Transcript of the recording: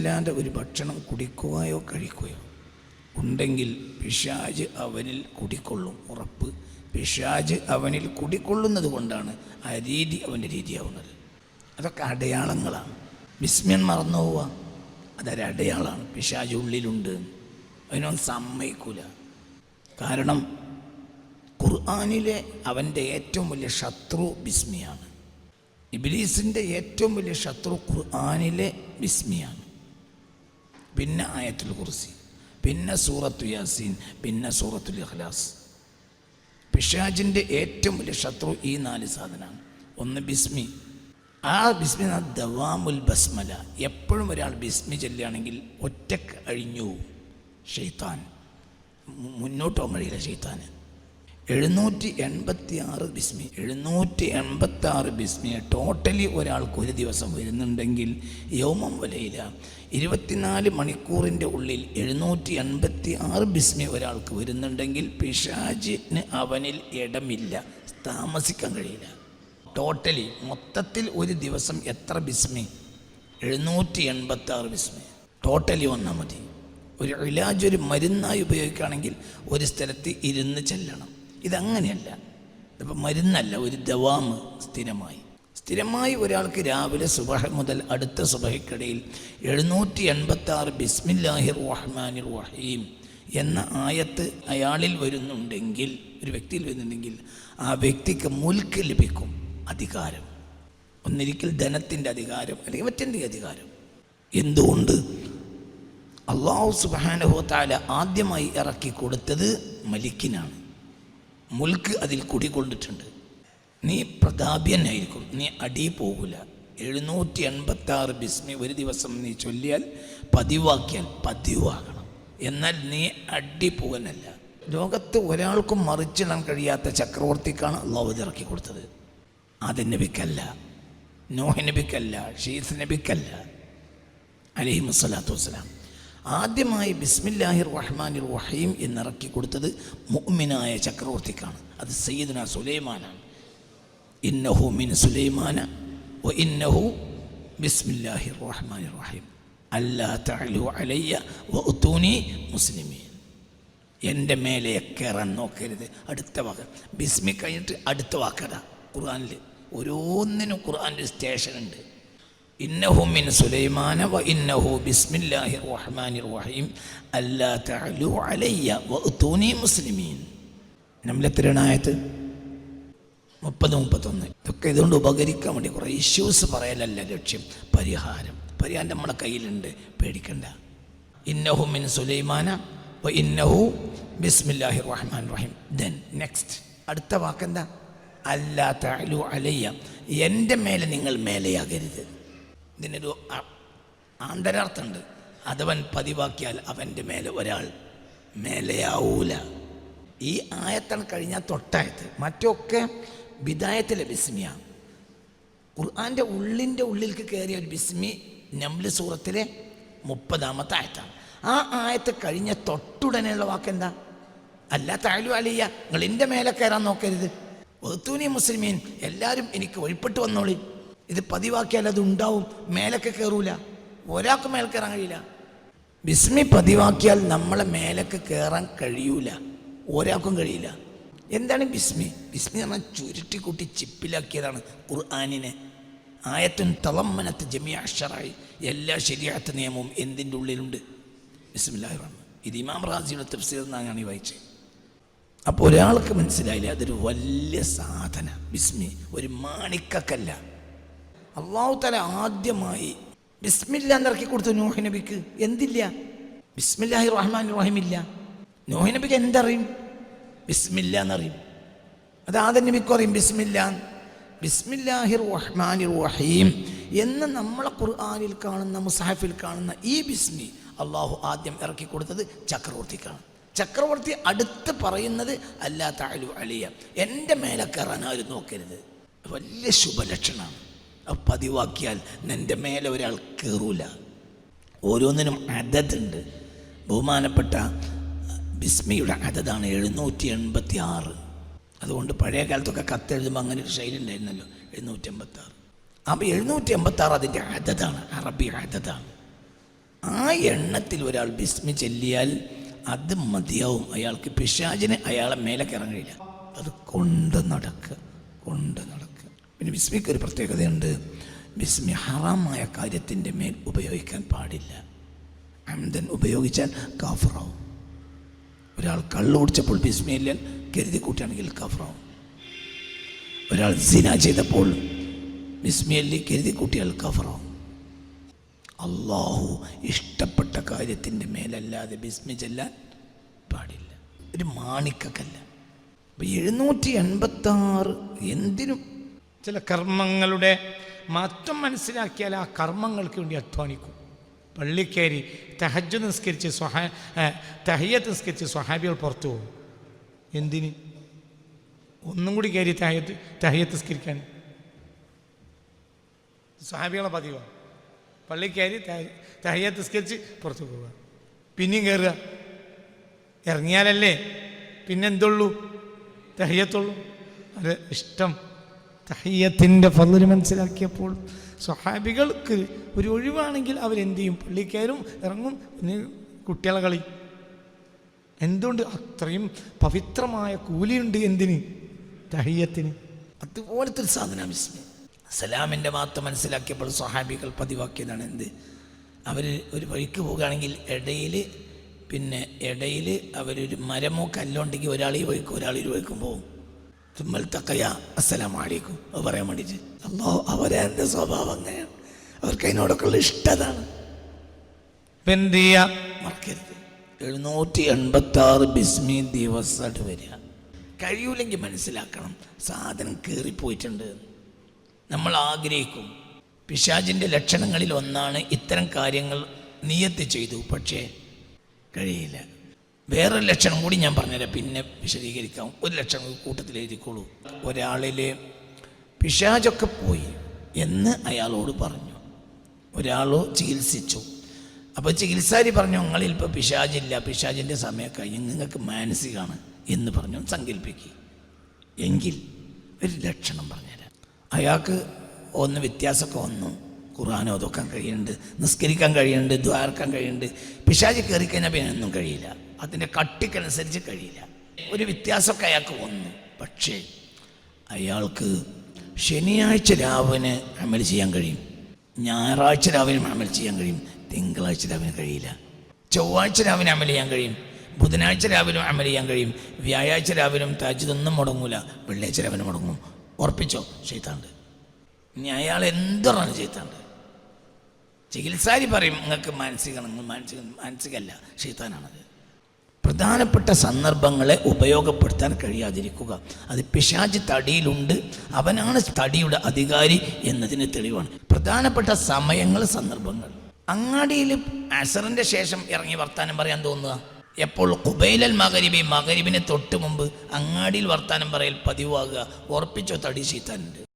ബിസ്മില്ലാന്റെ ഒരു ഭക്ഷണം കുടിക്കുകയോ കഴിക്കുകയോ. ഉണ്ടെങ്കിൽ പിശാജ് അവനിൽ കുടിക്കൊള്ളും ഉറപ്പ്. പിശാജ് അവനിൽ കുടിക്കൊള്ളുന്നത് കൊണ്ടാണ് ആ രീതി അവന്റെ രീതിയാവുന്നത്. അതൊക്കെ അടയാളങ്ങളാണ്. ബിസ്മിയൻ മറന്നു പോവുക അടയാളമാണ് പിശാജ് ഉള്ളിലുണ്ട്. അതിനൊന്നും സമ്മതിക്കൂല. കാരണം ഖുർആാനിലെ അവന്റെ ഏറ്റവും വലിയ ശത്രു ബിസ്മിയാണ്. ഇബിലീസിന്റെ ഏറ്റവും വലിയ ശത്രു ഖുർആാനിലെ ബിസ്മിയാണ്. പിന്നെ ആയത്തുൽ കുർസി പിന്നെ സൂറത്തു യാസീൻ പിന്നെ സൂറത്തുൽ ഇഖ്ലാസ്. പിഷാജിന്റെ ഏറ്റവും വലിയ ശത്രു ഈ നാല് സാധനമാണ്. ഒന്ന് ബിസ്മി. ആ ബിസ്മി ദവാമുൽ ബസ്മല. എപ്പോഴും ഒരാൾ ബിസ്മി ചെല്ലുകയാണെങ്കിൽ ഒറ്റയ്ക്ക് അഴിഞ്ഞു ഷെയ്ത്താൻ. മുന്നോട്ട് പോകാൻ ഷെയ്ത്താന്. എഴുന്നൂറ്റി എൺപത്തി ആറ് ബിസ്മി. എഴുന്നൂറ്റി എൺപത്തി ആറ് ബിസ്മിയെ ടോട്ടലി ഒരാൾക്ക് ഒരു ദിവസം വരുന്നുണ്ടെങ്കിൽ യോമം വലയില. ഇരുപത്തിനാല് മണിക്കൂറിന്റെ ഉള്ളിൽ എഴുന്നൂറ്റി എൺപത്തി ആറ് ബിസ്മി ഒരാൾക്ക് വരുന്നുണ്ടെങ്കിൽ പിശാജിന് അവനിൽ ഇടമില്ല. താമസിക്കാൻ കഴിയില്ല. ടോട്ടലി മൊത്തത്തിൽ ഒരു ദിവസം എത്ര ബിസ്മി? എഴുന്നൂറ്റി എൺപത്തി ആറ് ബിസ്മി. ടോട്ടലി വന്നാൽ മതി. ഒരു ഇലാജ് ഒരു മരുന്നായി ഉപയോഗിക്കുകയാണെങ്കിൽ ഒരു സ്ഥലത്ത് ഇരുന്ന് ചെല്ലണം. ഇതങ്ങനെയല്ല. ഇതിപ്പോൾ മരുന്നല്ല ഒരു ദവാമ് സ്ഥിരമായി. സ്ഥിരമായി ഒരാൾക്ക് രാവിലെ സുബഹ മുതൽ അടുത്ത സുബഹയ്ക്കിടയിൽ എഴുന്നൂറ്റി എൺപത്തി ആറ് ബിസ്മില്ലാഹിർ റഹ്മാനിർ റഹീം എന്ന ആയത്ത് അയാളിൽ വരുന്നുണ്ടെങ്കിൽ ഒരു വ്യക്തിയിൽ വരുന്നുണ്ടെങ്കിൽ ആ വ്യക്തിക്ക് മുൽക്ക് ലഭിക്കും അധികാരം. ഒന്നിരിക്കൽ ധനത്തിന്റെ അധികാരം അല്ലെങ്കിൽ മറ്റെന്റെ അധികാരം? എന്തുകൊണ്ട്? അള്ളാഹു സുബാനുഹോത്താല ആദ്യമായി ഇറക്കി കൊടുത്തത് മലിക്കിനാണ്. മുൽക്ക് അതിൽ കുടികൊണ്ടിട്ടുണ്ട് നീ പ്രതാപ്യനായിരിക്കും. നീ അടി പോകില്ല എഴുന്നൂറ്റി എൺപത്തി ആറ് ബിസ്മി ഒരു ദിവസം നീ ചൊല്ലിയാൽ പതിവാക്കിയാൽ പതിവാകണം. എന്നാൽ നീ അടി പോകാനല്ല. ലോകത്ത് ഒരാൾക്കും മറിച്ചിടാൻ കഴിയാത്ത ചക്രവർത്തിക്കാണ് അള്ളാഹു ഇറക്കി കൊടുത്തത്. അത് നബിക്കല്ല. നോഹ് നബിക്കല്ല ഷീസ് നബിക്കല്ല. അലഹി വസ്സലാത്തു വസ്സലാം. ആദ്യമായി ബിസ്മില്ലാഹിർ റഹ്മാനിർ റഹീം എന്നിറക്കി കൊടുത്തത് മുഅ്മിനായ ചക്രവർത്തിക്കാണ്. അത് സയ്യിദ്ന സുലൈമാനാണ്. ഇന്നഹു മിൻ സുലൈമാന വ ഇന്നഹു ബിസ്മില്ലാഹിർ റഹ്മാനിർ റഹീം. അല്ലാ അലയ്യ വ ഉത്തൂനി മുസ്ലിമീൻ. എന്റെ മേലെ കയറാൻ നോക്കരുത്. അടുത്ത വാക്ക് ബിസ്മി കഴിഞ്ഞിട്ട് അടുത്ത വാക്കടാ. ഖുർആനിൽ ഓരോന്നിനും ഖുർആനിൽ സ്റ്റേഷൻ ഉണ്ട് ഇന്നഹു മിൻ സുലൈമാന വ ഇന്നഹു ബിസ്മില്ലാഹി റഹ്മാനിർ റഹീം. അല്ലാ തഅലു അലയ്യ വ ഉത്തൂനി മുസ്ലിമീൻ. നമ്മളെത്രയാണായത് മുപ്പത് മുപ്പത്തൊന്ന്. ഇതൊക്കെ ഇതുകൊണ്ട് ഉപകരിക്കാൻ വേണ്ടി കുറേ ഇഷ്യൂസ് പറയലല്ല ലക്ഷ്യം. പരിഹാരം. പരിഹാരം നമ്മുടെ കയ്യിലുണ്ട്. പേടിക്കണ്ട. ഇന്നഹു മിൻ സുലൈമാന വ ഇന്നഹു ബിസ്മില്ലാഹി റഹ്മാൻ റഹീം. ദെൻ നെക്സ്റ്റ് അടുത്ത വാക്കെന്താ? അല്ലാ തഅലു അലയ്യ. എന്റെ മേലെ നിങ്ങൾ മേലെയാകരുത്. ഇതിനൊരു ആന്തരാർത്ഥമുണ്ട്. അതവൻ പതിവാക്കിയാൽ അവന്റെ മേലെ ഒരാൾ മേലെയാവൂല. ഈ ആയത്താണ് കഴിഞ്ഞാൽ തൊട്ടായത്ത് മറ്റൊക്കെ വിദായത്തിലെ ബിസ്മിയാണ് ഖുർആാന്റെ ഉള്ളിന്റെ ഉള്ളിലേക്ക് കയറിയ ഒരു ബിസ്മി നംൽ സൂറത്തിലെ മുപ്പതാമത്തെ ആയത്താണ്. ആ ആയത്ത് കഴിഞ്ഞ തൊട്ടുടനെയുള്ള വാക്കെന്താ? അല്ല താഴു അലിയ നിങ്ങൾ എന്റെ മേലെ കയറാൻ നോക്കരുത്. വഹത്തൂനി മുസ്ലിമീൻ എല്ലാവരും എനിക്ക് ഒഴിപ്പെട്ട് വന്നോളി. ഇത് പതിവാക്കിയാൽ അത് ഉണ്ടാവും മേലൊക്കെ കയറൂല ഒരാൾക്ക് മേൽ കയറാൻ കഴിയില്ല. ബിസ്മി പതിവാക്കിയാൽ നമ്മളെ മേലൊക്കെ കയറാൻ കഴിയൂല. ഒരാൾക്കും കഴിയില്ല. എന്താണ് ബിസ്മി? ബിസ്മി പറഞ്ഞാൽ ചുരുട്ടിക്കൂട്ടി ചിപ്പിലാക്കിയതാണ് ഖുർആാനിനെ. ആയത്തുൻ തളമ്മനത്ത് ജമിയ അഷറായി. എല്ലാ ശരിയാത്ത നിയമവും എന്തിന്റെ ഉള്ളിലുണ്ട്? ബിസ്മില്ലാഹി റഹ്മാൻ. ഇത് ഇമാം റാസിയുടെ തഫ്സീർ എന്നാണ് ഈ വായിച്ചത്. അപ്പോൾ ഒരാൾക്ക് മനസ്സിലായില്ല? അതൊരു വലിയ സാധന. ബിസ്മി ഒരു മാണിക്കക്കല്ല. അള്ളാഹു തല ആദ്യമായി ബിസ്മില്ല എന്നിറക്കി കൊടുത്തു നോഹി നബിക്ക് എന്തില്ല? ബിസ്മില്ലാഹി റഹ്മാൻ റഹീം ഇല്ല. നോഹി നബിക്ക് എന്തറിയും? ബിസ്മില്ല എന്നറിയും അത് ആദ്യം നബിക്കും അറിയും ബിസ്മില്ല. ബിസ്മില്ലാഹി റഹ്മാൻ റഹീം. എന്ന് നമ്മളെ ഖുർആാനിൽ കാണുന്ന മുസാഹിഫിൽ കാണുന്ന ഈ ബിസ്മി അള്ളാഹു ആദ്യം ഇറക്കി കൊടുത്തത് ചക്രവർത്തിക്കാണ്. ചക്രവർത്തി അടുത്ത് പറയുന്നത് അല്ലാത്ത അലു അലിയ. എന്റെ മേലെ കയറാൻ ആരും നോക്കരുത്. വലിയ ശുഭലക്ഷണമാണ്. പതിവാക്കിയാൽ നിന്റെ മേലെ ഒരാൾ കയറൂല ഓരോന്നിനും അതതുണ്ട് ബഹുമാനപ്പെട്ട ബിസ്മിയുടെ അതതാണ് എഴുന്നൂറ്റി എൺപത്തി ആറ് അതുകൊണ്ട് പഴയ കാലത്തൊക്കെ കത്തെഴുതുമ്പോൾ അങ്ങനെ ഒരു ശൈലി ഉണ്ടായിരുന്നല്ലോ എഴുന്നൂറ്റി എൺപത്തി ആറ് അപ്പോൾ എഴുന്നൂറ്റി എൺപത്തി ആറ് അതിന്റെ അതതാണ് അറബി അതതാണ്. ആ എണ്ണത്തിൽ ഒരാൾ ബിസ്മി ചെല്ലിയാൽ അത് മതിയാവും. അയാൾക്ക് പിശാചിന് അയാളെ മേലെ ഇറങ്ങില്ല അത് കൊണ്ട് നടക്കുക കൊണ്ട് നടക്കുക. പിന്നെ ബിസ്മിക്ക് ഒരു പ്രത്യേകതയുണ്ട്. ബിസ്മി ഹറാമായ കാര്യത്തിന്റെ മേൽ ഉപയോഗിക്കാൻ പാടില്ല. അമിതൻ ഉപയോഗിച്ചാൽ കാഫറാവും. ഒരാൾ കള്ളോടിച്ചപ്പോൾ ബിസ്മിയില്ല കരുതി കൂട്ടുകയാണെങ്കിൽ കാഫറാവും. ഒരാൾ സിന ചെയ്തപ്പോൾ ബിസ്മിയല്ലി കരുതി കൂട്ടിയാൽ കാഫറാവും. അള്ളാഹു ഇഷ്ടപ്പെട്ട കാര്യത്തിന്റെ മേലല്ലാതെ ബിസ്മി ചെല്ലാൻ പാടില്ല. ഒരു മാണിക്കല്ല അപ്പം എഴുന്നൂറ്റി എൺപത്തി ആറ് എന്തിനും ചില കർമ്മങ്ങളുടെ മാറ്റം മനസ്സിലാക്കിയാൽ ആ കർമ്മങ്ങൾക്ക് വേണ്ടി അധ്വാനിക്കും. പള്ളിക്കയറി തഹജ് നിസ്കരിച്ച് സ്വഹാ തഹയ്യത്ത് നിസ്കരിച്ച് സ്വഹാബികൾ പുറത്തു പോകും. എന്തിന്? ഒന്നും കൂടി കയറി തഹയ്യത്ത് തഹയ്യത്ത് നിസ്കരിക്കാൻ. സ്വഹാബികളെ പതിവാണ് പള്ളി കയറി നിസ്കരിച്ച് പുറത്തു പോവുക. പിന്നെയും കയറുക. ഇറങ്ങിയാലല്ലേ? പിന്നെന്തുള്ളൂ? തഹയ്യത്തുള്ളൂ. അത് ഇഷ്ടം. തഹയ്യത്തിന്റെ ഫضل മനസ്സിലാക്കിയപ്പോൾ സ്വഹാബികൾക്ക് ഒരു ഒഴിവാണെങ്കിൽ അവരെന്ത് ചെയ്യും? പള്ളിക്കാരും ഇറങ്ങും. പിന്നെ കുട്ടികളെ കളി. എന്തുകൊണ്ട് അത്രയും പവിത്രമായ കൂലിയുണ്ട് എന്തിന്? തഹയ്യത്തിന് അതുപോലത്തെ ഒരു സാധന വിസ്മയം സലാമിന്റെ മാത്രം മനസ്സിലാക്കിയപ്പോൾ സ്വഹാബികൾ പതിവാക്കിയതാണ് എന്ത്? അവർ ഒരു വഴിക്ക് പോകുകയാണെങ്കിൽ ഇടയിൽ പിന്നെ ഇടയിൽ അവരൊരു മരമോ കല്ലോ ഉണ്ടെങ്കിൽ ഒരാൾ ഈ വഴിക്കും ഒരാൾ ഈ വഴിക്കും പോകും തുമ്മൽ തക്കയ അസ്സലാം അലൈക്കും. അത് പറയാൻ വേണ്ടിയിട്ട് അല്ലോ അവരെ സ്വഭാവം അങ്ങനെയാണ്. അവർക്ക് അതിനോടൊക്കെയുള്ള ഇഷ്ടതാണ്. ഇപ്പം എന്ത് ചെയ്യുക മറക്കരുത്. എഴുന്നൂറ്റി എൺപത്തി ആറ് ബിസ്മി ദിവസമായിട്ട് വരിക. കഴിയൂലെങ്കിൽ മനസ്സിലാക്കണം സാധനം കയറിപ്പോയിട്ടുണ്ട്. നമ്മൾ ആഗ്രഹിക്കും. പിശാചിന്റെ ലക്ഷണങ്ങളിൽ ഒന്നാണ് ഇത്തരം കാര്യങ്ങൾ നിയത്തി ചെയ്തു. പക്ഷേ കഴിയില്ല. വേറൊരു ലക്ഷണം കൂടി ഞാൻ പറഞ്ഞുതരാം. പിന്നെ വിശദീകരിക്കാം. ഒരു ലക്ഷണം കൂട്ടത്തിൽ എഴുതിക്കോളൂ. ഒരാളിലെ പിശാചൊക്കെ പോയി എന്ന് അയാളോട് പറഞ്ഞു. ഒരാളോ ചികിത്സിച്ചു. അപ്പോൾ ചികിത്സാരി പറഞ്ഞു നിങ്ങളിൽ ഇപ്പോൾ പിശാചില്ല. പിശാചിന്റെ സമയമൊക്കെ നിങ്ങൾക്ക് മാനസികമാണ് എന്ന് പറഞ്ഞു. സങ്കല്പിക്കുക എങ്കിൽ ഒരു ലക്ഷണം പറഞ്ഞുതരാം. അയാൾക്ക് ഒന്ന് വ്യത്യാസമൊക്കെ വന്നു. ഖുർആൻ ഓതൊക്കാൻ കഴിയുന്നുണ്ട്. നിസ്കരിക്കാൻ കഴിയുന്നുണ്ട്. ദ്വാരക്കാൻ കഴിയുന്നുണ്ട്. പിശാചി കയറിക്കഴിഞ്ഞാൽ പിന്നെ ഒന്നും കഴിയില്ല. അതിന്റെ കട്ടിക്കനുസരിച്ച് കഴിയില്ല. ഒരു വ്യത്യാസമൊക്കെ അയാൾക്ക് വന്നു. പക്ഷേ അയാൾക്ക് ശനിയാഴ്ച രാവിന് അമൽ ചെയ്യാൻ കഴിയും. ഞായറാഴ്ച രാവിലെ അമൽ ചെയ്യാൻ കഴിയും. തിങ്കളാഴ്ച രാവിലെ കഴിയില്ല. ചൊവ്വാഴ്ച രാവിലെ അമൽ ചെയ്യാൻ കഴിയും. ബുധനാഴ്ച രാവിലെ അമൽ ചെയ്യാൻ കഴിയും. വ്യാഴാഴ്ച രാവിലും താജിതൊന്നും മുടങ്ങൂല. വെള്ളിയാഴ്ച രാവിലെ മുടങ്ങും. ഉറപ്പിച്ചോ? ചെയ്താണ്ട് ഇനി അയാൾ എന്തൊറാണ് ചെയ്താണ്ട്? ചികിത്സാരി പറയും നിങ്ങൾക്ക് നിങ്ങൾ മാനസിക മാനസികമല്ല ഷെയ്ത്താനാണത് പ്രധാനപ്പെട്ട സന്ദർഭങ്ങളെ ഉപയോഗപ്പെടുത്താൻ കഴിയാതിരിക്കുക. അത് പിശാജ് തടിയിലുണ്ട്. അവനാണ് തടിയുടെ അധികാരി എന്നതിന് തെളിവാണ്. പ്രധാനപ്പെട്ട സമയങ്ങൾ സന്ദർഭങ്ങൾ. അങ്ങാടിയിൽ അസറിന്റെ ശേഷം ഇറങ്ങി വർത്താനം പറയാൻ തോന്നുക. എപ്പോൾ കുബൈലൽ മകരിബി മകരിബിനെ തൊട്ട് മുമ്പ് അങ്ങാടിയിൽ വർത്താനം പറയൽ പതിവാകുക. ഉറപ്പിച്ചോ തടി ശീത്താനുണ്ട്